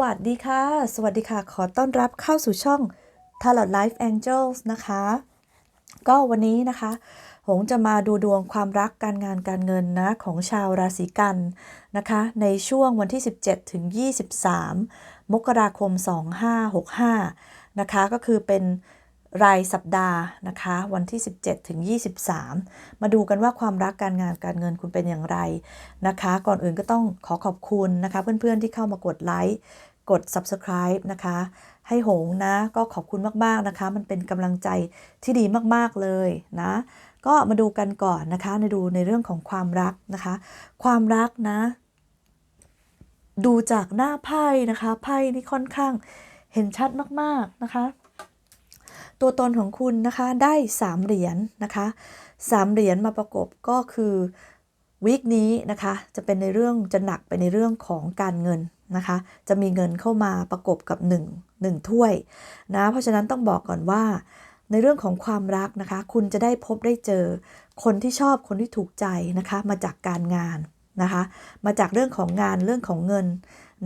วัสดีค่ะ สวัสดีค่ะ ขอต้อนรับเข้าสู่ช่อง Tarot Life Angels นะคะ ก็วันนี้นะคะ หงจะมาดูดวงความรักการงานการเงินนะ ของชาวราศีกันนะคะ ในช่วงวันที่ 17 ถึง 23 มกราคม 2565 นะคะ ก็คือเป็น รายสัปดาห์นะคะ วันที่ 17 ถึง 23 มาดูกันว่าความรักการงานการเงินคุณเป็นอย่างไรนะคะ ก่อนอื่นก็ต้องขอขอบคุณนะคะ เพื่อนๆที่เข้ามากดไลค์กด subscribe นะคะ ให้หงนะ ก็ขอบคุณมากๆนะคะ มันเป็นกำลังใจที่ดีมากๆเลยนะ ก็มาดูกันก่อนนะคะ ในดูในเรื่องของความรักนะคะ ความรักนะ ดูจากหน้าไพ่นะคะ ไพ่นี่ค่อนข้างเห็นชัดมากๆนะคะ ตัวตนของคุณนะคะได้ 3 เหรียญนะคะ3เหรียญมาประกบก็คือวีคนี้นะคะจะเป็นในเรื่องจะหนักไปในเรื่องของการเงินนะคะจะมีเงินเข้ามาประกบกับ 1 1 ถ้วยนะเพราะฉะนั้นต้องบอกก่อนว่า ในเรื่องของความรักนะคะ คุณจะได้พบได้เจอคนที่ชอบคนที่ถูกใจนะคะมาจากการงานนะคะ มาจากเรื่องของงานเรื่องของเงิน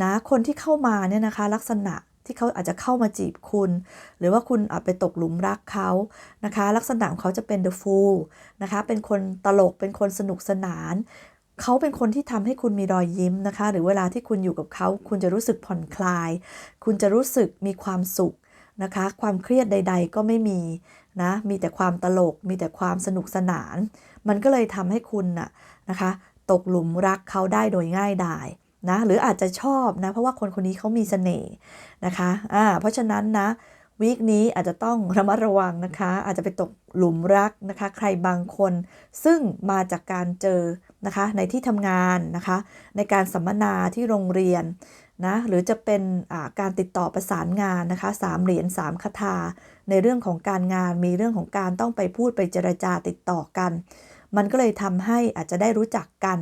นะคนที่เข้ามาเนี่ยนะคะลักษณะ ที่เขาอาจจะเข้ามาจีบคุณ หรือว่าคุณอาจไปตกหลุมรักเขานะคะ ลักษณะของเขาจะเป็น the fool นะคะ เป็นคนตลกเป็นคนสนุกสนาน เขาเป็นคนที่ทำให้คุณมีรอยยิ้มนะคะ หรือเวลาที่คุณอยู่กับเขา คุณจะรู้สึกผ่อนคลาย คุณจะรู้สึกมีความสุขนะคะ ความเครียดใด ๆ ก็ไม่มีนะ มีแต่ความตลก มีแต่ความสนุกสนาน มันก็เลยทำให้คุณน่ะนะคะ ตกหลุมรักเขาได้โดยง่ายดาย นะหรืออาจจะชอบนะ เพราะว่าคนคนนี้เขามีเสน่ห์นะคะอ่าเพราะฉะนั้นนะวีคนี้อาจจะต้องระมัดระวังนะคะ อาจจะไปตกหลุมรักนะคะ ใครบางคน ซึ่งมาจากการเจอนะคะในที่ทำงานนะคะ ในการสัมมนาที่โรงเรียนนะหรือจะเป็นการติดต่อประสานงานนะคะสามเหรียญสามคาถาในเรื่องของการงานมีเรื่องของการต้องไปพูดไปเจรจาติดต่อกัน มันก็เลยทำให้อาจจะได้รู้จักกัน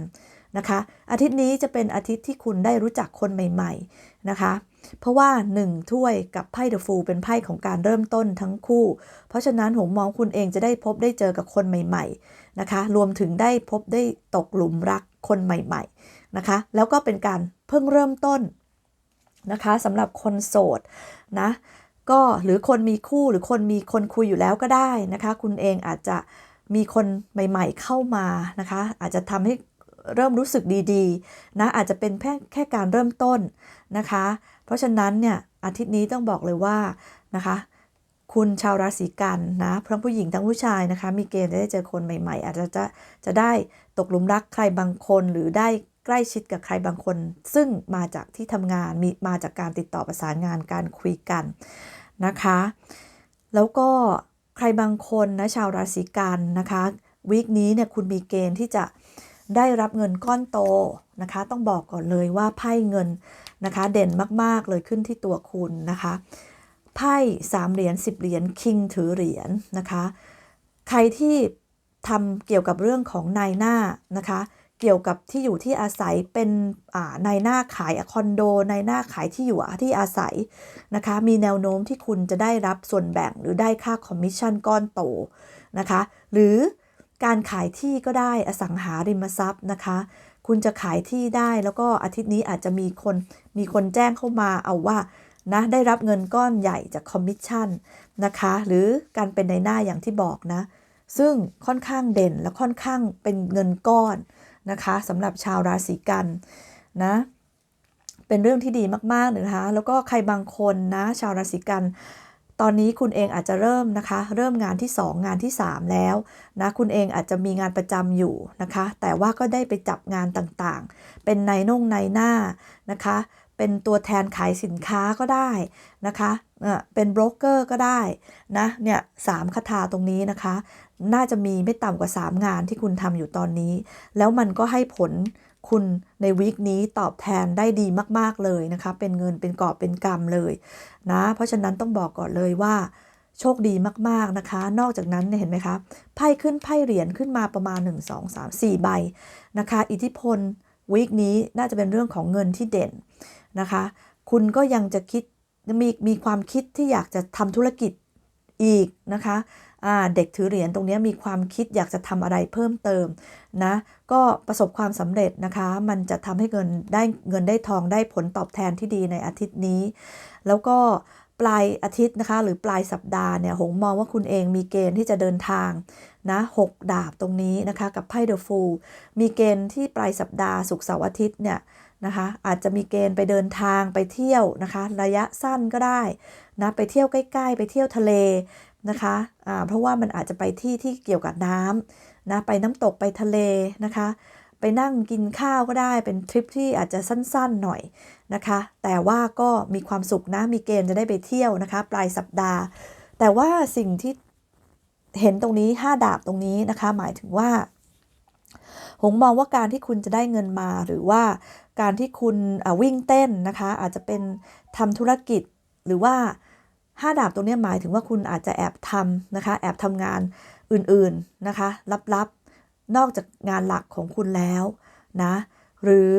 นะคะ อาทิตย์นี้จะเป็นอาทิตย์ที่คุณได้รู้จักคนใหม่ ๆนะคะ เพราะว่า 1 ถ้วยกับไพ่เดอะฟูเป็นไพ่ของการเริ่มต้นทั้งคู่ เพราะฉะนั้นผมมองคุณเองจะได้พบได้เจอกับคนใหม่ ๆนะคะ รวมถึงได้พบได้ตกหลุมรักคนใหม่ ๆนะคะ แล้วก็เป็นการเพิ่งเริ่มต้นนะคะสำหรับคนโสดนะก็หรือคนมีคู่หรือคนมีคนคุยอยู่แล้วก็ได้นะคะ คุณเองอาจจะมีคนใหม่ ๆ เข้ามานะคะ อาจจะทำให้ เริ่มรู้สึกดีๆนะอาจจะเป็นแค่แค่การเริ่มต้นนะคะ เพราะฉะนั้นเนี่ยอาทิตย์นี้ต้องบอกเลยว่านะคะคุณชาวราศีกันนะทั้งผู้หญิงทั้งผู้ชายนะคะ มีเกณฑ์ได้เจอคนใหม่ๆ อาจจะจะจะได้ตกหลุมรักใครบางคนหรือได้ใกล้ชิดกับใครบางคน ซึ่งมาจากที่ทำงานมีมาจากการติดต่อประสานงานการคุยกันนะคะ แล้วก็ใครบางคนนะชาวราศีกันนะคะวีคนี้เนี่ยคุณมีเกณฑ์ที่จะ ได้รับเงินก้อนโตนะคะ ต้องบอกก่อนเลยว่าไพ่เงินนะคะ เด่นมาก ๆ เลยขึ้นที่ตัวคุณนะคะ ไพ่สามเหรียญสิบเหรียญคิงถือเหรียญนะคะ ใครที่ทำเกี่ยวกับเรื่องของนายหน้านะคะ เกี่ยวกับที่อยู่ที่อาศัยเป็นนายหน้าขายคอนโดนายหน้าขายที่อยู่ที่อาศัยนะคะ มีแนวโน้มที่คุณจะได้รับส่วนแบ่งหรือได้ค่าคอมมิชชั่นก้อนโตนะคะ หรือ การขายที่ก็ได้อสังหาริมทรัพย์นะคะ คุณจะขายที่ได้แล้วก็อาทิตย์นี้อาจจะมีคนมีคนแจ้งเข้ามาเอาว่านะได้รับเงินก้อนใหญ่จากคอมมิชชั่นนะคะ หรือการเป็นในหน้าอย่างที่บอกนะ ซึ่งค่อนข้างเด่นและค่อนข้างเป็นเงินก้อนนะคะสำหรับชาวราศีกันนะเป็นเรื่องที่ดีมากๆนะคะ แล้วก็ใครบางคนนะชาวราศีกัน ตอนนี้คุณเองอาจจะเริ่มนะคะ เริ่มงานที่ 2 งานที่ 3 แล้วนะคุณเองอาจจะมีงานประจำอยู่นะคะ แต่ว่าก็ได้ไปจับงานต่างๆ เป็นในน่งในหน้านะคะ เป็นตัวแทนขายสินค้าก็ได้นะคะเป็นโบรกเกอร์ก็ได้นะเนี่ยสามคาถาตรงนี้นะคะ น่าจะมีไม่ต่ำกว่า 3 งานที่คุณทำอยู่ตอนนี้ แล้วมันก็ให้ผล คุณในวีคนี้ตอบแทนได้ดีมากๆเลยนะคะ เป็นเงินเป็นกอบเป็นกำเลยนะ เพราะฉะนั้นต้องบอกก่อนเลยว่า โชคดีมากๆนะคะ นอกจากนั้นเห็นไหมคะไพ่ขึ้นไพ่เหรียญขึ้นมาประมาณ 1 2 3 4 ใบนะคะ อิทธิพลวีคนี้น่าจะเป็นเรื่องของเงินที่เด่นนะคะ คุณก็ยังจะคิดมีมีความคิดที่อยากจะทำธุรกิจ อีกนะคะเด็กถือเหรียญตรงนี้มีความคิดอยากจะทำอะไรเพิ่มเติมนะก็ประสบความสำเร็จนะคะ มันจะทำให้เงินได้เงินได้ทองได้ผลตอบแทนที่ดีในอาทิตย์นี้ แล้วก็ปลายอาทิตย์นะคะ หรือปลายสัปดาห์เนี่ยหงมองว่าคุณเองมีเกณฑ์ที่จะเดินทางนะหกดาบตรงนี้นะคะ กับไพ่เดอะฟูลมีเกณฑ์ที่ปลายสัปดาห์ศุกร์เสาร์อาทิตย์เนี่ย นะคะ อาจจะมีเกณฑ์ไปเดินทางไปเที่ยวนะคะ ระยะสั้นก็ได้นะไปเที่ยวใกล้ ๆ ไปเที่ยวทะเลนะคะะเพราะว่ามันอาจจะไปที่ที่เกี่ยวกับน้ำนะไปน้ำตกไปทะเลนะคะ ไปนั่งกินข้าวก็ได้เป็นทริปที่อาจจะสั้นๆหน่อยนะคะ แต่ว่าก็มีความสุขนะมีเกณฑ์จะได้ไปเที่ยวนะคะ ปลายสัปดาห์ แต่ว่าสิ่งที่เห็นตรงนี้ 5 ดาบตรงนี้นะคะ หมายถึงว่า หงมองว่าการที่คุณจะได้เงินมาหรือว่าการที่คุณวิ่งเต้นนะคะ อาจจะเป็นทำธุรกิจหรือว่าห้าดาบตรงนี้หมายถึงว่าคุณอาจจะแอบทำนะคะ แอบทำงานอื่นๆนะคะ ลับๆ นอกจากงานหลักของคุณแล้วนะ หรือ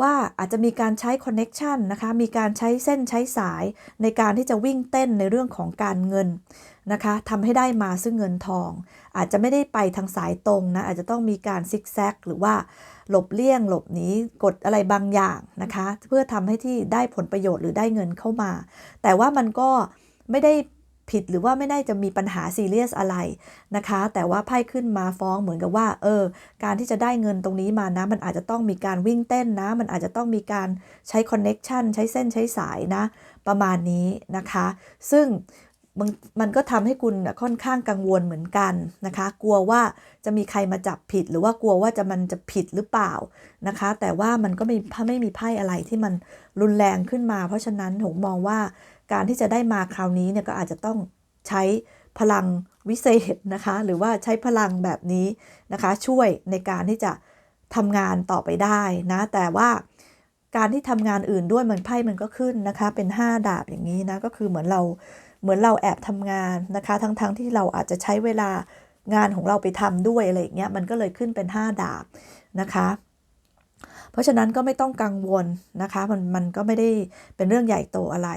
ว่าอาจจะมีการใช้คอนเน็ชันนะคะ มีการใช้เส้นใช้สายในการที่จะวิ่งเต้นในเรื่องของการเงินนะคะทำให้ได้มาซึ่งเงินทอง อาจจะไม่ได้ไปทางสายตรงนะ อาจจะต้องมีการซิกแซกหรือว่าหลบเลี่ยงหลบหนีกดอะไรบางอย่างนะคะ เพื่อทำให้ที่ได้ผลประโยชน์หรือได้เงินเข้ามา แต่ว่ามันก็ไม่ได้ ผิดหรือว่าไม่ได้จะมีปัญหาซีเรียสอะไรนะคะ แต่ว่าไพ่ขึ้นมาฟ้องเหมือนกับว่าเออการที่จะได้เงินตรงนี้มานะมันอาจจะต้องมีการวิ่งเต้นนะ มันอาจจะต้องมีการใช้คอนเน็กชันใช้เส้นใช้สายนะ ประมาณนี้นะคะ ซึ่งมันมันก็ทำให้คุณค่อนข้างกังวลเหมือนกันนะคะ กลัวว่าจะมีใครมาจับผิด หรือว่ากลัวว่าจะมันจะผิดหรือเปล่านะคะ แต่ว่ามันก็ไม่ไม่มีไพ่อะไรที่มันรุนแรงขึ้นมา เพราะฉะนั้นผมมองว่า การที่จะได้มาคราวนี้เนี่ยก็อาจจะต้องใช้พลังวิเศษนะคะ หรือว่าใช้พลังแบบนี้นะคะ ช่วยในการที่จะทำงานต่อไปได้นะ แต่ว่าการที่ทำงานอื่นด้วยมันไพ่มันก็ขึ้นนะคะ เป็น 5 ดาบอย่างนี้นะ ก็คือเหมือนเราเหมือนเราแอบทำงานนะคะ ทั้งๆทที่เราอาจจะใช้เวลางานของเราไปทำด้วยอะไรอย่างเงี้ย มันก็เลยขึ้นเป็น 5 ดาบนะคะ เพราะฉะนั้นก็ไม่ต้องกังวลนะคะมันมันก็ไม่ได้เป็นเรื่องใหญ่โตอะไร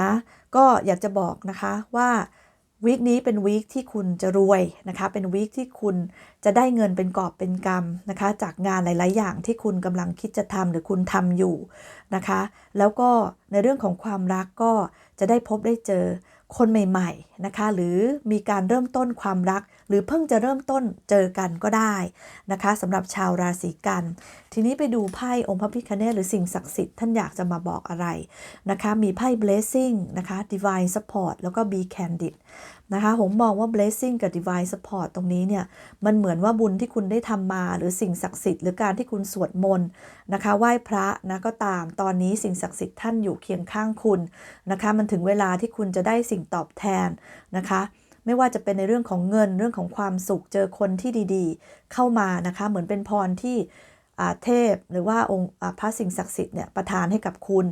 นะก็อยากจะบอกนะคะว่าวีคนี้เป็นวีคที่คุณจะรวยนะคะ เป็นวีคที่คุณจะได้เงินเป็นกอบเป็นกำนะคะ จากงานหลาย ๆ อย่างที่คุณกำลังคิดจะทำหรือคุณทำอยู่นะคะ แล้วก็ในเรื่องของความรักก็จะได้พบได้เจอ คนใหม่ๆนะคะ หรือมีการเริ่มต้นความรัก หรือเพิ่งจะเริ่มต้นเจอกันก็ได้นะคะสำหรับชาวราศีกัน ทีนี้ไปดูไพ่องค์พระพิคเนตหรือสิ่งศักดิ์สิทธิ์ท่านอยากจะมาบอกอะไรนะคะ มีไพ่ blessing นะคะ divine support แล้วก็ be candid นะคะผมมองว่า blessing กับ divine support ตรงนี้เนี่ย มันเหมือนว่าบุญที่คุณได้ทำมา หรือสิ่งศักดิ์สิทธิ์หรือการที่คุณสวดมนต์นะคะไหว้พระนะก็ตามตอนนี้สิ่งศักดิ์สิทธิ์ท่านอยู่เคียงข้างคุณนะคะมันถึงเวลาที่คุณจะได้สิ่งตอบแทนนะคะไม่ว่าจะเป็นในเรื่องของเงินเรื่องของความสุขเจอคนที่ดีๆ เข้ามานะคะเหมือนเป็นพรที่ เทพหรือว่าองค์พระสิ่งศักดิ์สิทธิ์เนี่ยประทานให้กับคุณ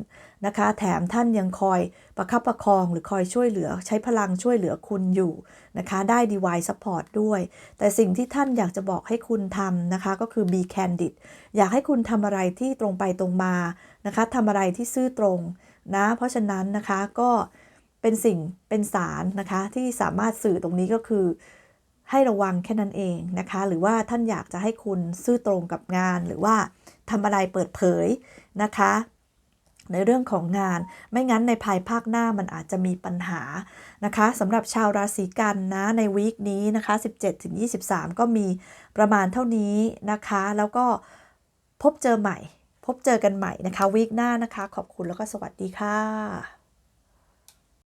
นะคะ แถมท่านยังคอยประคับประคองหรือคอยช่วยเหลือใช้พลังช่วยเหลือคุณอยู่นะคะ ได้ดีไวซัพพอร์ตด้วย แต่สิ่งที่ท่านอยากจะบอกให้คุณทำนะคะ ก็คือ be candid อยากให้คุณทำอะไรที่ตรงไปตรงมานะคะทำอะไรที่ซื่อตรงนะ เพราะฉะนั้นนะคะก็เป็นสิ่งเป็นสารนะคะที่สามารถสื่อตรงนี้ก็คือ ให้ระวังแค่นั้นเองนะคะ หรือว่าท่านอยากจะให้คุณซื่อตรงกับงาน หรือว่าทำอะไรเปิดเผยนะคะ ในเรื่องของงาน ไม่งั้นในภายภาคหน้ามันอาจจะมีปัญหานะคะสำหรับชาวราศีกันนะในวีคนี้นะคะ 17-23 ก็มีประมาณเท่านี้นะคะ แล้วก็พบเจอใหม่ พบเจอกันใหม่นะคะวีคหน้านะคะ ขอบคุณแล้วก็สวัสดีค่ะ